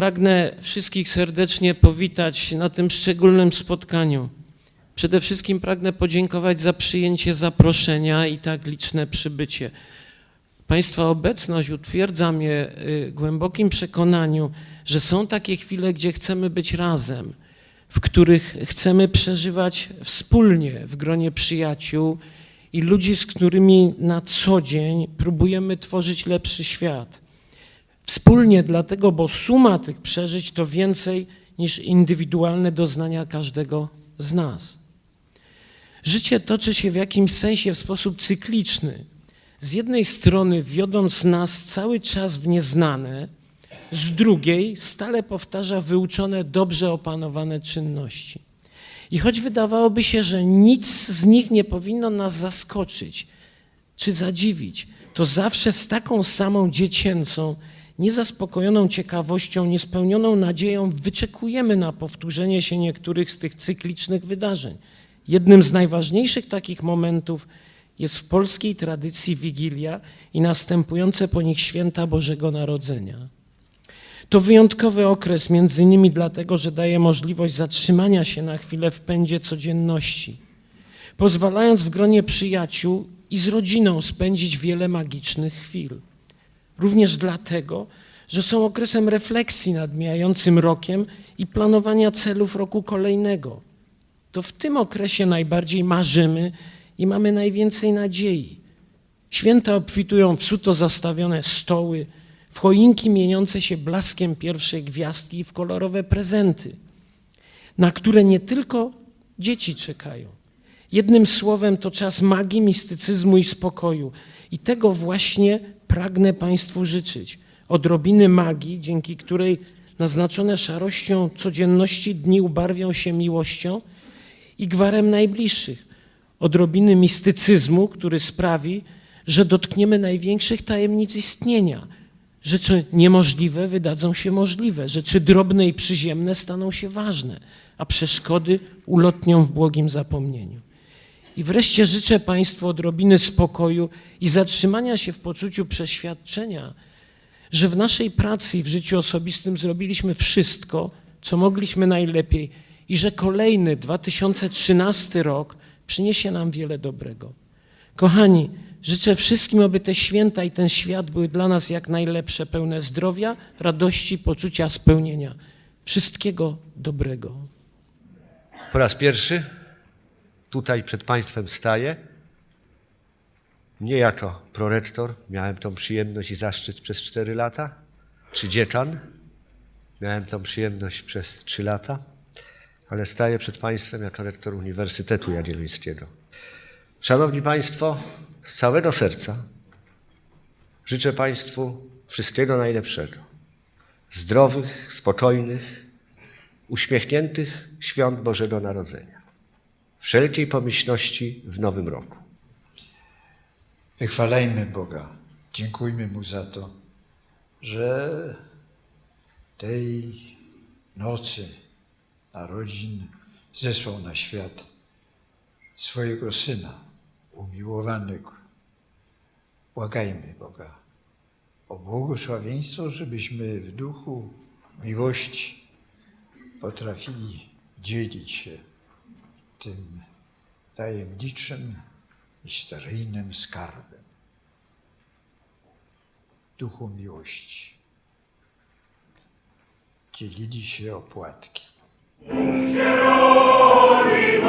Pragnę wszystkich serdecznie powitać na tym szczególnym spotkaniu. Przede wszystkim pragnę podziękować za przyjęcie zaproszenia i tak liczne przybycie. Państwa obecność utwierdza mnie y, głębokim przekonaniu, że są takie chwile, gdzie chcemy być razem, w których chcemy przeżywać wspólnie w gronie przyjaciół i ludzi, z którymi na co dzień próbujemy tworzyć lepszy świat. Wspólnie dlatego, bo suma tych przeżyć to więcej niż indywidualne doznania każdego z nas. Życie toczy się w jakimś sensie w sposób cykliczny. Z jednej strony wiodąc nas cały czas w nieznane, z drugiej stale powtarza wyuczone, dobrze opanowane czynności. I choć wydawałoby się, że nic z nich nie powinno nas zaskoczyć czy zadziwić, to zawsze z taką samą dziecięcą, niezaspokojoną ciekawością, niespełnioną nadzieją wyczekujemy na powtórzenie się niektórych z tych cyklicznych wydarzeń. Jednym z najważniejszych takich momentów jest w polskiej tradycji Wigilia i następujące po nich święta Bożego Narodzenia. To wyjątkowy okres, między innymi dlatego, że daje możliwość zatrzymania się na chwilę w pędzie codzienności, pozwalając w gronie przyjaciół i z rodziną spędzić wiele magicznych chwil. Również dlatego, że są okresem refleksji nad mijającym rokiem i planowania celów roku kolejnego. To w tym okresie najbardziej marzymy i mamy najwięcej nadziei. Święta obfitują w suto zastawione stoły, w choinki mieniące się blaskiem pierwszej gwiazdki i w kolorowe prezenty, na które nie tylko dzieci czekają. Jednym słowem to czas magii, mistycyzmu i spokoju. I tego właśnie pragnę Państwu życzyć. Odrobiny magii, dzięki której naznaczone szarością codzienności dni ubarwią się miłością i gwarem najbliższych. Odrobiny mistycyzmu, który sprawi, że dotkniemy największych tajemnic istnienia. Rzeczy niemożliwe wydadzą się możliwe, rzeczy drobne i przyziemne staną się ważne, a przeszkody ulotnią w błogim zapomnieniu. I wreszcie życzę Państwu odrobiny spokoju i zatrzymania się w poczuciu przeświadczenia, że w naszej pracy i w życiu osobistym zrobiliśmy wszystko, co mogliśmy najlepiej i że kolejny 2013 rok przyniesie nam wiele dobrego. Kochani, życzę wszystkim, aby te święta i ten świat były dla nas jak najlepsze, pełne zdrowia, radości, poczucia spełnienia. Wszystkiego dobrego. Po raz pierwszy tutaj przed Państwem staję. Nie jako prorektor, miałem tą przyjemność i zaszczyt przez 4 lata, czy dziekan, miałem tą przyjemność przez 3 lata, ale staję przed Państwem jako rektor Uniwersytetu Jagiellońskiego. Szanowni Państwo, z całego serca życzę Państwu wszystkiego najlepszego. Zdrowych, spokojnych, uśmiechniętych świąt Bożego Narodzenia. Wszelkiej pomyślności w nowym roku. Wychwalajmy Boga. Dziękujmy Mu za to, że tej nocy narodzin zesłał na świat swojego Syna, umiłowanego. Błagajmy Boga o błogosławieństwo, żebyśmy w duchu miłości potrafili dzielić się tym tajemniczym, misteryjnym skarbem. Duchu miłości. Dzielili się opłatki. Się rodzi